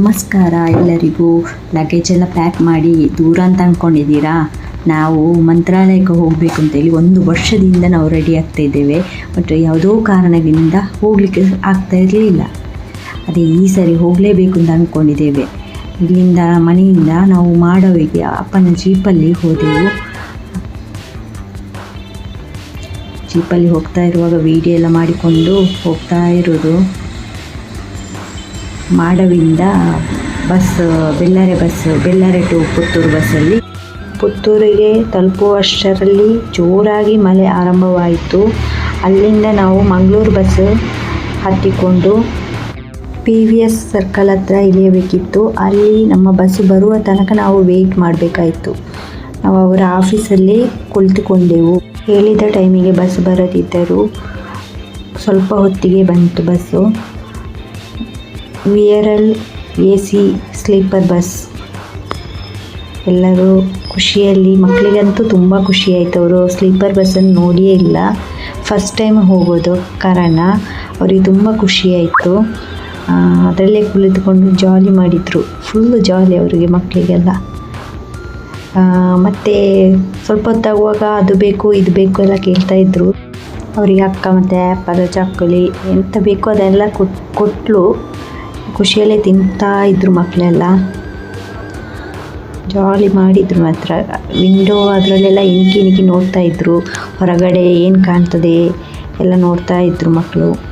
ನಮಸ್ಕಾರ ಎಲ್ಲರಿಗೂ. ಲಗೇಜ್ ಎಲ್ಲ ಪ್ಯಾಕ್ ಮಾಡಿ ದೂರ ಅಂತ ಅಂದ್ಕೊಂಡಿದ್ದೀರಾ ನಾವು ಮಂತ್ರಾಲಯಕ್ಕೆ ಹೋಗಬೇಕು ಅಂತೇಳಿ ಒಂದು ವರ್ಷದಿಂದ ನಾವು ರೆಡಿ ಆಗ್ತಾ ಇದ್ದೇವೆ. ಬಟ್ ಯಾವುದೋ ಕಾರಣದಿಂದ ಹೋಗಲಿಕ್ಕೆ ಆಗ್ತಾ ಇರಲಿಲ್ಲ. ಅದೇ ಈ ಸರಿ ಹೋಗಲೇಬೇಕು ಅಂತ ಅಂದ್ಕೊಂಡಿದ್ದೇವೆ ಇಲ್ಲಿಂದ ಮನೆಯಿಂದ ನಾವು ಮಾಡೋವಿಗೆ ಅಪ್ಪನ ಜೀಪಲ್ಲಿ ಹೋದೆವು. ಜೀಪಲ್ಲಿ ಹೋಗ್ತಾ ಇರುವಾಗ ವಿಡಿಯೋ ಎಲ್ಲ ಮಾಡಿಕೊಂಡು ಹೋಗ್ತಾ ಇರೋದು ಮಾಡವಿಂದ bus, Bellare bus, Bellare to Puttur ಬಸ್ಸಲ್ಲಿ. ಪುತ್ತೂರಿಗೆ ತಲುಪುವಷ್ಟರಲ್ಲಿ ಜೋರಾಗಿ ಮಳೆ ಆರಂಭವಾಯಿತು. ಅಲ್ಲಿಂದ ನಾವು ಮಂಗಳೂರು ಬಸ್ ಹತ್ತಿಕೊಂಡು ಪಿ ವಿ ಎಸ್ ಸರ್ಕಲ್ ಹತ್ರ ಇಳಿಯಬೇಕಿತ್ತು. ಅಲ್ಲಿ ನಮ್ಮ ಬಸ್ ಬರುವ ತನಕ ನಾವು ವೆಯ್ಟ್ ಮಾಡಬೇಕಾಯಿತು. ನಾವು ಅವರ ಆಫೀಸಲ್ಲಿ ಕುಳಿತುಕೊಂಡೆವು. ಹೇಳಿದ ಟೈಮಿಗೆ ಬಸ್ ಬರದಿದ್ದರೂ ಸ್ವಲ್ಪ ಹೊತ್ತಿಗೆ ಬಂತು bus. V R L A C sleeper bus ಎಲ್ಲರೂ ಖುಷಿಯಲ್ಲಿ ಮಕ್ಕಳಿಗಂತೂ ತುಂಬ ಖುಷಿಯಾಯಿತು. ಅವರು ಸ್ಲೀಪರ್ ಬಸ್ಸನ್ನು ನೋಡಿಯೇ ಇಲ್ಲ. ಫಸ್ಟ್ ಟೈಮ್ ಹೋಗೋದು ಕಾರಣ. ಅವರಿಗೆ ತುಂಬ ಖುಷಿಯಾಯಿತು. ಅದರಲ್ಲೇ ಕುಳಿತುಕೊಂಡು ಜಾಲಿ ಮಾಡಿದರು. ಫುಲ್ಲು ಜಾಲಿ ಅವರಿಗೆ ಮಕ್ಕಳಿಗೆಲ್ಲ ಮತ್ತು ಸ್ವಲ್ಪ ಹೊತ್ತಾಗುವಾಗ ಅದು ಬೇಕು, ಇದು ಬೇಕು ಎಲ್ಲ ಕೇಳ್ತಾಯಿದ್ರು ಅವರಿಗೆ ಅಕ್ಕ ಮತ್ತು ಆ್ಯಪಲ್ ಚಕ್ಕುಲಿ ಎಂಥ ಬೇಕೋ ಅದೆಲ್ಲ ಕೊಟ್ಟು ಕೊಟ್ಟಳು ಖುಷಿಯಲ್ಲೇ ತಿಂತಾ ಇದ್ರು ಮಕ್ಕಳೆಲ್ಲ. ಜಾಲಿ ಮಾಡಿದ್ರು ಮಾತ್ರ. ವಿಂಡೋ ಅದರಲ್ಲೆಲ್ಲ ಇಣುಕಿ ಇಣುಕಿ ನೋಡ್ತಾ ಇದ್ರು. ಹೊರಗಡೆ ಏನು ಕಾಣ್ತದೆ ಎಲ್ಲ ನೋಡ್ತಾ ಇದ್ರು ಮಕ್ಕಳು.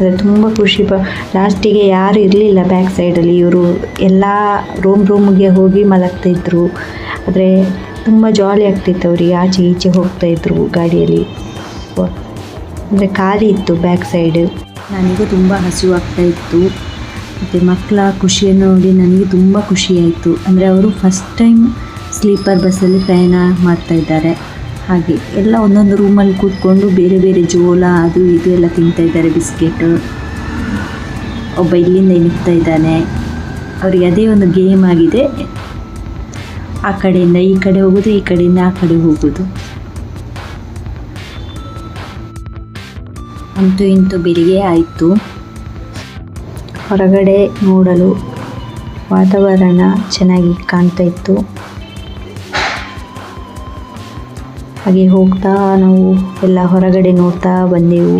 ಅದು ತುಂಬ ಖುಷಿ ಪ ಲಾಸ್ಟಿಗೆ ಯಾರು ಇರಲಿಲ್ಲ ಬ್ಯಾಕ್ ಸೈಡಲ್ಲಿ ಇವರು ಎಲ್ಲ ರೂಮ್ ರೂಮ್ಗೆ ಹೋಗಿ ಮಲಗ್ತಿದ್ರು ಆದರೆ ತುಂಬ ಜಾಲಿ ಆಗ್ತಿತ್ತು ಅವರಿಗೆ. ಆಚೆ ಈಚೆ ಹೋಗ್ತಾ ಇದ್ರು ಗಾಡಿಯಲ್ಲಿ. ಅಂದರೆ ಖಾಲಿ ಇತ್ತು ಬ್ಯಾಕ್ ಸೈಡ್ ನನಗೂ ತುಂಬ ಹಸಿವಾಗ್ತಾ ಇತ್ತು. ಮತ್ತು ಮಕ್ಕಳ ಖುಷಿಯನ್ನು ನೋಡಿ ನನಗೆ ತುಂಬ ಖುಷಿಯಾಯಿತು ಅಂದರೆ ಅವರು ಫಸ್ಟ್ ಟೈಮ್ ಸ್ಲೀಪರ್ ಬಸ್ಸಲ್ಲಿ ಪ್ರಯಾಣ ಮಾಡ್ತಾ ಇದ್ದಾರೆ. ಹಾಗೆ ಎಲ್ಲ ಒಂದೊಂದು ರೂಮಲ್ಲಿ ಕೂತ್ಕೊಂಡು ಬೇರೆ ಬೇರೆ ಜೋಳ, ಅದು ಇದು ಎಲ್ಲ ತಿಂತಾ ಇದ್ದಾರೆ ಬಿಸ್ಕೆಟು ಒಬ್ಬ ಇಲ್ಲಿಂದ ಇಳಿತಾ ಇದ್ದಾನೆ. ಅವರಿಗೆ ಅದೇ ಒಂದು ಗೇಮ್ ಆಗಿದೆ. ಆ ಕಡೆಯಿಂದ ಈ ಕಡೆ ಹೋಗೋದು, ಈ ಕಡೆಯಿಂದ ಆ ಕಡೆ ಹೋಗೋದು. ಅಂತೂ ಇಂತೂ ಬೆಳಿಗ್ಗೆ ಆಯಿತು. ಹೊರಗಡೆ ನೋಡಲು ವಾತಾವರಣ ಚೆನ್ನಾಗಿ ಕಾಣ್ತಾ ಇತ್ತು. ಹಾಗೆ ಹೋಗ್ತಾ ನಾವು ಎಲ್ಲ ಹೊರಗಡೆ ನೋಡ್ತಾ ಬಂದೆವು.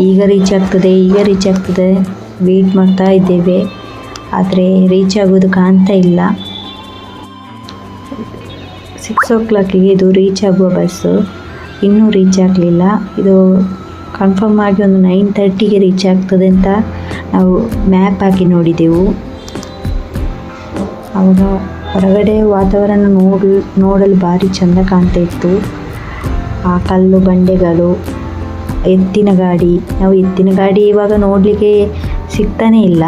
ಈಗ ರೀಚ್ ಆಗ್ತದೆ, ಈಗ ರೀಚ್ ಆಗ್ತದೆ. ವೆಯ್ಟ್ ಮಾಡ್ತಾ ಇದ್ದೇವೆ. ಆದರೆ ರೀಚ್ ಆಗೋದು ಕಾಣ್ತಾ ಇಲ್ಲ. ಸಿಕ್ಸ್ ಓ ಕ್ಲಾಕಿಗೆ ಇದು ರೀಚ್ ಆಗುವ ಬಸ್ಸು. ಇನ್ನೂ ರೀಚ್ ಆಗಲಿಲ್ಲ. ಇದು ಕನ್ಫರ್ಮ್ ಆಗಿ ಒಂದು ನೈನ್ ತರ್ಟಿಗೆ ರೀಚ್ ಆಗ್ತದೆ ಅಂತ ನಾವು ಮ್ಯಾಪ್ ಹಾಕಿ ನೋಡಿದೆವು. ಆವಾಗ ಹೊರಗಡೆ ವಾತಾವರಣ ನೋಡಲು ನೋಡಲು ಭಾರಿ ಚೆಂದ ಕಾಣ್ತಾ ಇತ್ತು. ಆ ಕಲ್ಲು, ಬಂಡೆಗಳು, ಎತ್ತಿನ ಗಾಡಿ, ನಾವು ಎತ್ತಿನ ಗಾಡಿ ಇವಾಗ ನೋಡಲಿಕ್ಕೆ ಸಿಗ್ತಾನೇ ಇಲ್ಲ.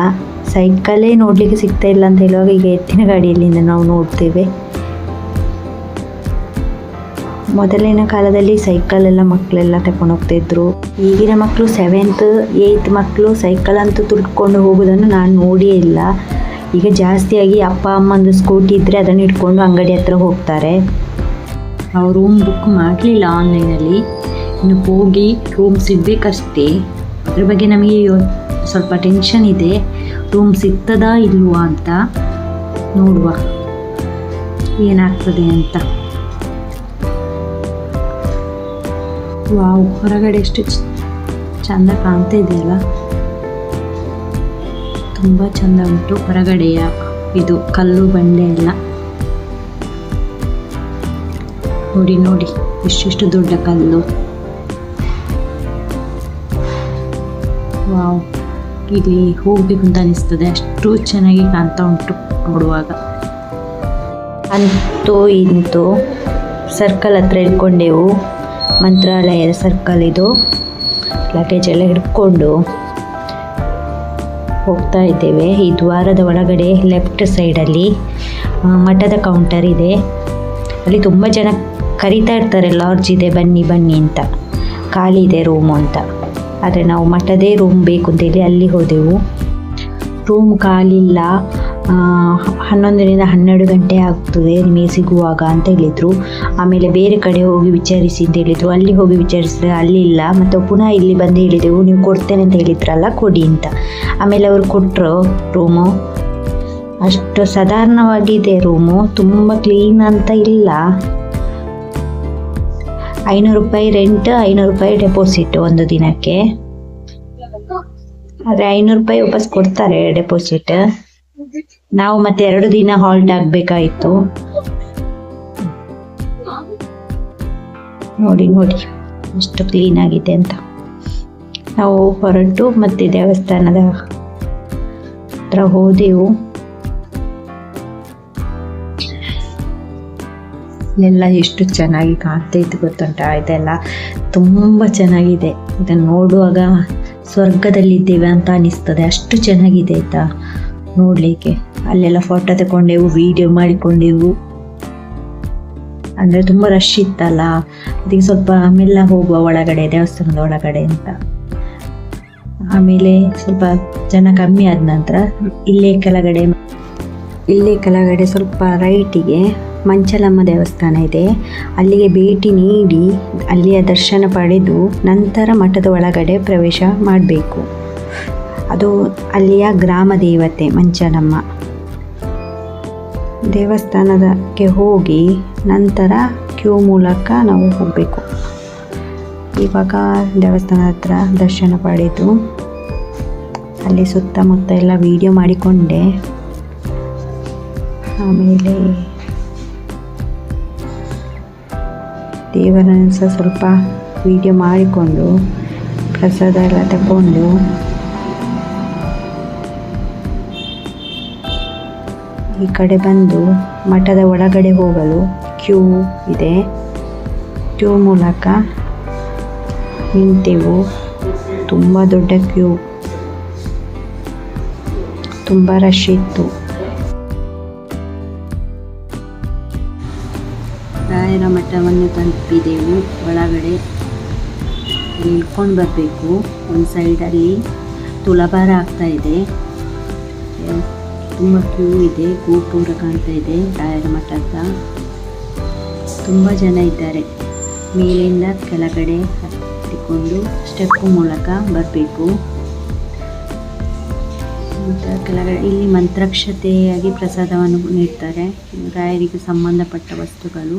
ಸೈಕಲೇ ನೋಡಲಿಕ್ಕೆ ಸಿಗ್ತಾ ಇಲ್ಲ ಅಂತ ಹೇಳುವಾಗ ಈಗ ಎತ್ತಿನ ಗಾಡಿಯಲ್ಲಿಂದ ನಾವು ನೋಡ್ತೇವೆ. ಮೊದಲಿನ ಕಾಲದಲ್ಲಿ ಸೈಕಲ್ ಎಲ್ಲ ಮಕ್ಕಳೆಲ್ಲ ತಗೊಂಡು ಹೋಗ್ತಿದ್ರು ಈಗಿನ ಮಕ್ಕಳು ಸೆವೆಂತ್ ಏಯ್ತ್ ಮಕ್ಕಳು ಸೈಕಲ್ ಅಂತೂ ತುಳ್ಕೊಂಡು ಹೋಗೋದನ್ನು ನಾನು ನೋಡಿಯೇ ಇಲ್ಲ. ಈಗ ಜಾಸ್ತಿಯಾಗಿ ಅಪ್ಪ, ಅಮ್ಮಂದು ಸ್ಕೂಟಿ ಇದ್ದರೆ ಅದನ್ನು ಇಟ್ಕೊಂಡು ಅಂಗಡಿ ಹತ್ರ ಹೋಗ್ತಾರೆ. ನಾವು ರೂಮ್ ಬುಕ್ ಮಾಡಲಿಲ್ಲ ಆನ್ಲೈನಲ್ಲಿ ಇನ್ನು ಹೋಗಿ ರೂಮ್ ಸಿಗಬೇಕಷ್ಟೇ ಅದ್ರ ಬಗ್ಗೆ ನಮಗೆ ಸ್ವಲ್ಪ ಟೆನ್ಷನ್ ಇದೆ. ರೂಮ್ ಸಿಗ್ತದಾ ಇಲ್ವಾ ಅಂತ ನೋಡುವ. ಏನಾಗ್ತದೆ ಅಂತ. ವಾವ್, ಹೊರಗಡೆ ಎಷ್ಟು ಚಂದ ಕಾಣ್ತಾ ಇದೆಯಲ್ಲ? ತುಂಬ ಚಂದ ಉಂಟು ಹೊರಗಡೆಯ ಇದು, ಕಲ್ಲು ಬಂಡೆ ಎಲ್ಲ. ನೋಡಿ ನೋಡಿ ಇಷ್ಟಿಷ್ಟು ದೊಡ್ಡ ಕಲ್ಲು. ವಾವ್, ಇಲ್ಲಿ ಹೋಗ್ಬೇಕು ಅಂತ ಅನಿಸ್ತದೆ, ಅಷ್ಟು ಚೆನ್ನಾಗಿ ಕಾಣ್ತಾ ಉಂಟು ನೋಡುವಾಗ. ಅಂತೂ ಇಂತೂ ಸರ್ಕಲ್ ಹತ್ರ ಇಟ್ಕೊಂಡೆವು ಮಂತ್ರಾಲಯದ ಸರ್ಕಲ್ ಇದು. ಲಗೇಜ್ ಎಲ್ಲ ಹಿಡ್ಕೊಂಡು ಹೋಗ್ತಾ ಇದ್ದೇವೆ. ಈ ದ್ವಾರದ ಒಳಗಡೆ ಲೆಫ್ಟ್ ಸೈಡಲ್ಲಿ ಮಠದ ಕೌಂಟರ್ ಇದೆ. ಅಲ್ಲಿ ತುಂಬ ಜನ ಕರಿತಾ ಇರ್ತಾರೆ ಲಾಡ್ಜ್ ಇದೆ, ಬನ್ನಿ ಬನ್ನಿ ಅಂತ. ಖಾಲಿ ಇದೆ ರೂಮು ಅಂತ. ಆದರೆ ನಾವು ಮಠದೇ ರೂಮ್ ಬೇಕು ಅಂತೇಳಿ ಅಲ್ಲಿ ಹೋದೆವು. ರೂಮ್ ಖಾಲಿ ಇಲ್ಲ. ಹನ್ನೊಂದರಿಂದ ಹನ್ನೆರಡು ಗಂಟೆ ಆಗ್ತದೆ, ನಿಮಗೆ ಸಿಗುವಾಗ ಅಂತ ಹೇಳಿದರು. ಆಮೇಲೆ ಬೇರೆ ಕಡೆ ಹೋಗಿ ವಿಚಾರಿಸಿ ಅಂತ ಹೇಳಿದರು. ಅಲ್ಲಿ ಹೋಗಿ ವಿಚಾರಿಸಿದ್ರೆ ಅಲ್ಲಿ ಇಲ್ಲ. ಮತ್ತು ಪುನಃ ಇಲ್ಲಿ ಬಂದು ಹೇಳಿದೆವು ನೀವು ಕೊಡ್ತೇನೆ ಅಂತ ಹೇಳಿದ್ರಲ್ಲ, ಕೊಡಿ ಅಂತ. ಆಮೇಲೆ ಅವರು ಕೊಟ್ಟರು ರೂಮು, ಅಷ್ಟು ಸಾಧಾರಣವಾಗಿದೆ ರೂಮು, ತುಂಬ ಕ್ಲೀನ್ ಅಂತ ಇಲ್ಲ. ಐನೂರು ರೂಪಾಯಿ ರೆಂಟ್ ಐನೂರು ರೂಪಾಯಿ ಡೆಪಾಸಿಟ್ ಒಂದು ದಿನಕ್ಕೆ. ಆದರೆ ಐನೂರು ರೂಪಾಯಿ ವಾಪಸ್ ಕೊಡ್ತಾರೆ ಡೆಪಾಸಿಟ್ ನಾವು ಮತ್ತೆ ಎರಡು ದಿನ ಹಾಲ್ಟ್ ಆಗ್ಬೇಕಾಯ್ತು. ನೋಡಿ ನೋಡಿ, ಎಷ್ಟು ಕ್ಲೀನ್ ಆಗಿದೆ ಅಂತ. ನಾವು ಹೊರಟು ಮತ್ತೆ ದೇವಸ್ಥಾನದ ಹತ್ರ ಹೋದೆವು. ಎಲ್ಲ ಎಷ್ಟು ಚೆನ್ನಾಗಿ ಕಾಣ್ತಾ ಇತ್ತು ಗೊತ್ತುಂಟಾ? ಇದೆಲ್ಲ ತುಂಬ ಚೆನ್ನಾಗಿದೆ. ಇದನ್ನು ನೋಡುವಾಗ ಸ್ವರ್ಗದಲ್ಲಿದ್ದೇವೆ ಅಂತ ಅನಿಸ್ತದೆ. ಅಷ್ಟು ಚೆನ್ನಾಗಿದೆ ಆಯ್ತಾ ನೋಡಲಿಕ್ಕೆ. ಅಲ್ಲೆಲ್ಲ ಫೋಟೋ ತಗೊಂಡೆವು ವಿಡಿಯೋ ಮಾಡಿಕೊಂಡೆವು. ಅಂದರೆ ತುಂಬ ರಶ್ ಇತ್ತಲ್ಲ? ಅದಕ್ಕೆ ಸ್ವಲ್ಪ ಮೆಲ್ಲ ಹೋಗುವ ಒಳಗಡೆ, ದೇವಸ್ಥಾನದ ಒಳಗಡೆ ಅಂತ. ಆಮೇಲೆ ಸ್ವಲ್ಪ ಜನ ಕಮ್ಮಿ ಆದ ನಂತರ ಇಲ್ಲೇ ಕೆಳಗಡೆ ಇಲ್ಲೇ ಕೆಳಗಡೆ ಸ್ವಲ್ಪ ರೈಟಿಗೆ ಮಂಚಲಮ್ಮ ದೇವಸ್ಥಾನ ಇದೆ. ಅಲ್ಲಿಗೆ ಭೇಟಿ ನೀಡಿ, ಅಲ್ಲಿಯ ದರ್ಶನ ಪಡೆದು ನಂತರ ಮಠದ ಒಳಗಡೆ ಪ್ರವೇಶ ಮಾಡಬೇಕು. ಅದು ಅಲ್ಲಿಯ ಗ್ರಾಮ ದೇವತೆ ಮಂಚಲಮ್ಮ. ದೇವಸ್ಥಾನದಕ್ಕೆ ಹೋಗಿ ನಂತರ ಕ್ಯೂ ಮೂಲಕ ನಾವು ಹೋಗಬೇಕು. ಇವಾಗ ದೇವಸ್ಥಾನ ಹತ್ರ ದರ್ಶನ ಪಡೆದು ಅಲ್ಲಿ ಸುತ್ತಮುತ್ತ ಎಲ್ಲ ವಿಡಿಯೋ ಮಾಡಿಕೊಂಡೆ. ಆಮೇಲೆ ದೇವರನ್ನು ಸಹ ಸ್ವಲ್ಪ ವಿಡಿಯೋ ಮಾಡಿಕೊಂಡು ಪ್ರಸಾದ ಎಲ್ಲ ತಗೊಂಡು ಈ ಕಡೆ ಬಂದು ಮಠದ ಒಳಗಡೆ ಹೋಗಲು ಕ್ಯೂ ಇದೆ. ಕ್ಯೂ ಮೂಲಕ ನಿಂತೆವು. ತುಂಬ ದೊಡ್ಡ ಕ್ಯೂ. ತುಂಬ ರಶ್ ಇತ್ತು. ರಾಯರ ಮಠವನ್ನು ತಲುಪಿದೆವು. ಒಳಗಡೆ ನಿಲ್ಕೊಂಡು ಬರಬೇಕು. ಒಂದು ಸೈಡಲ್ಲಿ ತುಲಾಭಾರ ಆಗ್ತಾ ಇದೆ. ತುಂಬ ಕ್ಯೂ ಇದೆ ಗೋಪುರ ಕಾಣ್ತಾ ಇದೆ, ರಾಯರ ಮಠದ ತುಂಬ ಜನ ಇದ್ದಾರೆ. ಮೇಲಿಂದ ಕೆಳಗಡೆ ಹತ್ತಿಕೊಂಡು ಸ್ಟೆಪ್ ಮೂಲಕ ಬರಬೇಕು. ಮತ್ತು ಕೆಳಗಡೆ ಇಲ್ಲಿ ಮಂತ್ರಕ್ಷತೆಯಾಗಿ ಪ್ರಸಾದವನ್ನು ನೀಡ್ತಾರೆ. ರಾಯರಿಗೆ ಸಂಬಂಧಪಟ್ಟ ವಸ್ತುಗಳು.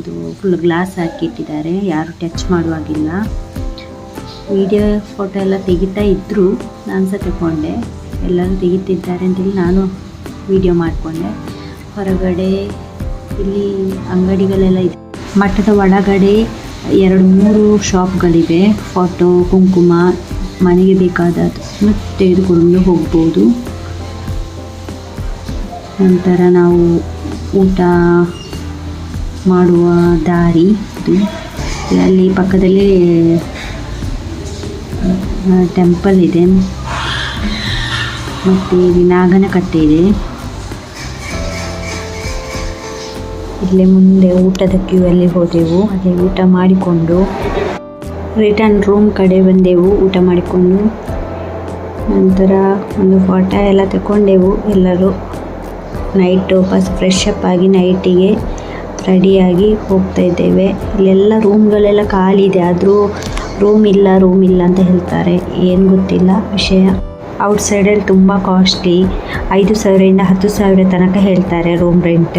ಇದು ಫುಲ್ ಗ್ಲಾಸ್ ಹಾಕಿಟ್ಟಿದ್ದಾರೆ ಯಾರು ಟಚ್ ಮಾಡುವಾಗಿಲ್ಲ. ವಿಡಿಯೋ ಫೋಟೋ ಎಲ್ಲ ತೆಗಿತಾ ಇದ್ದರು ನಾನು ಸಹ ತಗೊಂಡೆ ಎಲ್ಲರೂ ತೆಗಿತಿದ್ದಾರೆ ಅಂತೇಳಿ ನಾನು ವಿಡಿಯೋ ಮಾಡಿಕೊಂಡೆ. ಹೊರಗಡೆ ಇಲ್ಲಿ ಅಂಗಡಿಗಳೆಲ್ಲ ಇದೆ. ಮಠದ ಒಳಗಡೆ ಎರಡು ಮೂರು ಶಾಪ್ಗಳಿವೆ ಫೋಟೋ ಕುಂಕುಮ, ಮನೆಗೆ ಬೇಕಾದದನ್ನು ತೆಗೆದುಕೊಂಡು ಹೋಗ್ಬೋದು. ನಂತರ ನಾವು ಊಟ ಮಾಡುವ ದಾರಿ ಇದು. ಅಲ್ಲಿ ಪಕ್ಕದಲ್ಲಿ ಟೆಂಪಲ್ ಇದೆ. ಮತ್ತು ವಿನಾಗನ ನಾಗನ ಕಟ್ಟೆ ಇದೆ. ಇಲ್ಲೇ ಮುಂದೆ ಊಟದ ಕ್ಯೂ ಅಲ್ಲಿ ಹೋದೆವು. ಅದೇ ಊಟ ಮಾಡಿಕೊಂಡು ರಿಟರ್ನ್ ರೂಮ್ ಕಡೆ ಬಂದೆವು. ಊಟ ಮಾಡಿಕೊಂಡು ನಂತರ ಒಂದು ಫೋಟೋ ಎಲ್ಲ ತಗೊಂಡೆವು ಎಲ್ಲರೂ ನೈಟು ಫಸ್ಟ್ ಫ್ರೆಶ್ ಅಪ್ ಆಗಿ ನೈಟಿಗೆ ರೆಡಿಯಾಗಿ ಹೋಗ್ತಾ ಇದ್ದೇವೆ. ಇಲ್ಲೆಲ್ಲ ರೂಮ್ಗಳೆಲ್ಲ ಖಾಲಿ ಇದೆ. ಆದರೂ ರೂಮ್ ಇಲ್ಲ ರೂಮ್ ಇಲ್ಲ ಅಂತ ಹೇಳ್ತಾರೆ. ಏನು ಗೊತ್ತಿಲ್ಲ, ವಿಷಯ. ಔಟ್ಸೈಡಲ್ಲಿ ತುಂಬ ಕಾಸ್ಟ್ಲಿ ಐದು ಸಾವಿರದಿಂದ ಹತ್ತು ಸಾವಿರ ತನಕ ಹೇಳ್ತಾರೆ ರೂಮ್ ರೆಂಟ್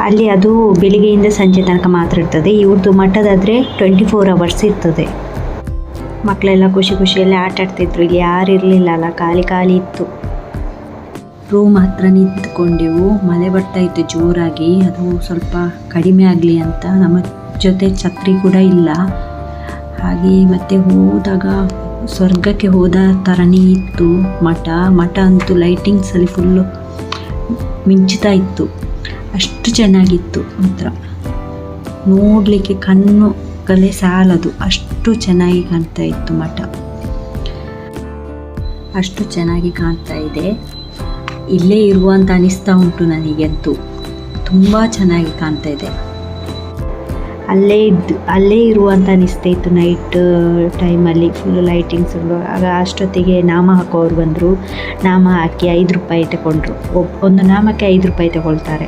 ಅಲ್ಲಿ ಅದು ಬೆಳಿಗ್ಗೆಯಿಂದ ಸಂಜೆ ತನಕ ಮಾತ್ರ ಇರ್ತದೆ. ಇವ್ರದ್ದು ಮಠದಾದರೆ ಟ್ವೆಂಟಿ ಫೋರ್ ಅವರ್ಸ್ ಇರ್ತದೆ. ಮಕ್ಕಳೆಲ್ಲ ಖುಷಿ ಖುಷಿಯಲ್ಲಿ ಆಟ ಆಡ್ತಿದ್ರು. ಇಲ್ಲಿ ಯಾರು ಇರಲಿಲ್ಲ ಅಲ್ಲ, ಖಾಲಿ ಖಾಲಿ ಇತ್ತು. ರೂಮ್ ಹತ್ರ ನಿಂತ್ಕೊಂಡೆವು. ಮಳೆ ಬರ್ತಾ ಇತ್ತು ಜೋರಾಗಿ. ಅದು ಸ್ವಲ್ಪ ಕಡಿಮೆ ಆಗಲಿ ಅಂತ. ನಮ್ಮ ಜೊತೆ ಛತ್ರಿ ಕೂಡ ಇಲ್ಲ. ಹಾಗೆ ಮತ್ತೆ ಹೋದಾಗ ಸ್ವರ್ಗಕ್ಕೆ ಹೋದ ಥರನೇ ಇತ್ತು ಮಠ. ಮಠ ಅಂತೂ ಲೈಟಿಂಗ್ಸಲ್ಲಿ ಫುಲ್ಲು ಮಿಂಚುತ್ತಾ ಇತ್ತು. ಅಷ್ಟು ಚೆನ್ನಾಗಿತ್ತು ಮಾತ್ರ. ನೋಡಲಿಕ್ಕೆ ಕಣ್ಣು, ಕಲೆ ಸಾಲದು. ಅಷ್ಟು ಚೆನ್ನಾಗಿ ಕಾಣ್ತಾ ಇತ್ತು ಮಠ. ಅಷ್ಟು ಚೆನ್ನಾಗಿ ಕಾಣ್ತಾ ಇದೆ. ಇಲ್ಲೇ ಇರುವಂತ ಅನಿಸ್ತಾ ಉಂಟು ನನಗಂತೂ. ತುಂಬ ಚೆನ್ನಾಗಿ ಕಾಣ್ತಾ ಇದೆ. ಅಲ್ಲೇ ಇದ್ದು ಅಲ್ಲೇ ಇರುವಂತ ಅನಿಸ್ತಾ ಇತ್ತು ನೈಟ್ ಟೈಮಲ್ಲಿ ಫುಲ್ ಲೈಟಿಂಗ್ಸ್ ಆಗ ಅಷ್ಟೊತ್ತಿಗೆ ನಾಮ ಹಾಕೋರು ಬಂದರು. ನಾಮ ಹಾಕಿ ಐದು ರೂಪಾಯಿ ತಗೊಂಡ್ರು. ಒಂದು ನಾಮಕ್ಕೆ ಐದು ರೂಪಾಯಿ ತಗೊಳ್ತಾರೆ.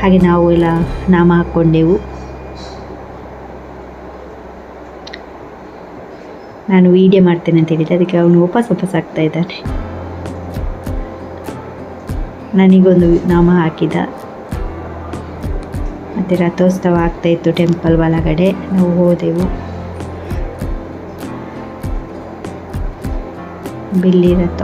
ಹಾಗೆ ನಾವು ಎಲ್ಲ ನಾಮ ಹಾಕ್ಕೊಂಡೆವು. ನಾನು ವೀಡಿಯೋ ಮಾಡ್ತೇನೆ ಅಂತ ಹೇಳಿದ್ದೆ. ಅದಕ್ಕೆ ಅವನು ವಾಪಸ್ ವಾಪಸ್ ಆಗ್ತಾ ಇದ್ದಾನೆ. ನನಗೊಂದು ನಾಮ ಹಾಕಿದ. ಮತ್ತು ರಥೋತ್ಸವ ಆಗ್ತಾ ಇತ್ತು ಟೆಂಪಲ್ ಒಳಗಡೆ. ನಾವು ಹೋದೆವು. ಬಿಲ್ಲಿ ರಥ.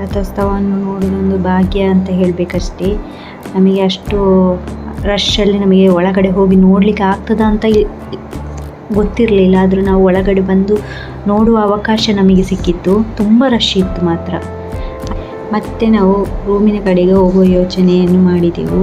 ರಥೋತ್ಸವವನ್ನು ನೋಡೋದೊಂದು ಭಾಗ್ಯ ಅಂತ ಹೇಳಬೇಕಷ್ಟೇ. ನಮಗೆ ಅಷ್ಟು ರಶ್ಶಲ್ಲಿ ನಮಗೆ ಒಳಗಡೆ ಹೋಗಿ ನೋಡಲಿಕ್ಕೆ ಆಗ್ತದ ಅಂತ ಗೊತ್ತಿರಲಿಲ್ಲ, ಆದರೂ ನಾವು ಒಳಗಡೆ ಬಂದು ನೋಡುವ ಅವಕಾಶ ನಮಗೆ ಸಿಕ್ಕಿತ್ತು. ತುಂಬ ರಶ್ ಇತ್ತು ಮಾತ್ರ. ಮತ್ತೆ ನಾವು ರೂಮಿನ ಕಡೆಗೆ ಹೋಗುವ ಯೋಚನೆಯನ್ನು ಮಾಡಿದೆವು.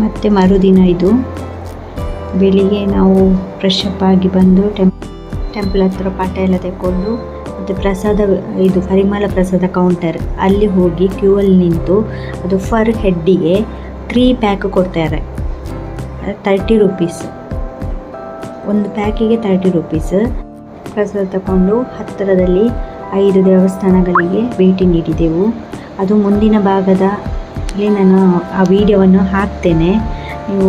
ಮತ್ತೆ ಮರುದಿನ ಇದು. ಬೆಳಿಗ್ಗೆ ನಾವು ಫ್ರೆಶ್ ಅಪ್ ಆಗಿ ಬಂದು ಟೆಂಪ್ ಟೆಂಪಲ್ ಹತ್ರ ಪಾಠ ಎಲ್ಲ ತೆಕ್ಕೊಂಡು ಮತ್ತು ಪ್ರಸಾದ ಇದು ಪರಿಮಳ ಪ್ರಸಾದ ಕೌಂಟರ್ ಅಲ್ಲಿ ಹೋಗಿ ಕ್ಯೂ ಅಲ್ಲಿ ನಿಂತು ಅದು ಫರ್ ಹೆಡ್ಡಿಗೆ ತ್ರೀ ಪ್ಯಾಕ್ ಕೊಡ್ತಾರೆ. ತರ್ಟಿ ರುಪೀಸ್ ಒಂದು ಪ್ಯಾಕಿಗೆ ತರ್ಟಿ ರುಪೀಸ್ ಪ್ರಸಾದ ತಗೊಂಡು ಹತ್ತಿರದಲ್ಲಿ ಐದು ದೇವಸ್ಥಾನಗಳಿಗೆ ಭೇಟಿ ನೀಡಿದೆವು. ಅದು ಮುಂದಿನ ಭಾಗದಲ್ಲಿ ನಾನು ಆ ವಿಡಿಯೋವನ್ನು ಹಾಕ್ತೇನೆ. ನೀವು